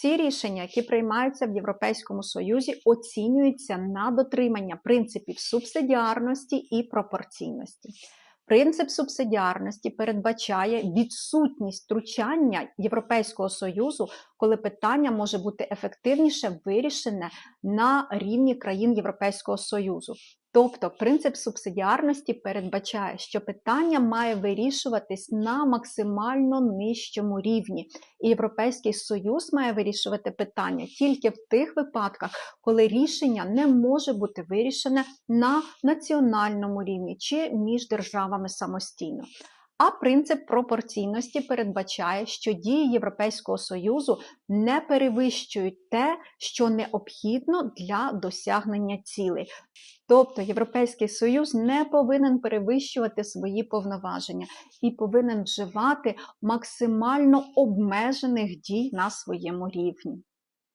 Всі рішення, які приймаються в Європейському Союзі, оцінюються на дотримання принципів субсидіарності і пропорційності. Принцип субсидіарності передбачає відсутність втручання Європейського союзу, коли питання може бути ефективніше вирішене на рівні країн Європейського союзу. Тобто принцип субсидіарності передбачає, що питання має вирішуватись на максимально нижчому рівні, і Європейський Союз має вирішувати питання тільки в тих випадках, коли рішення не може бути вирішене на національному рівні чи між державами самостійно. А принцип пропорційності передбачає, що дії Європейського Союзу не перевищують те, що необхідно для досягнення цілей. Тобто Європейський Союз не повинен перевищувати свої повноваження і повинен вживати максимально обмежених дій на своєму рівні.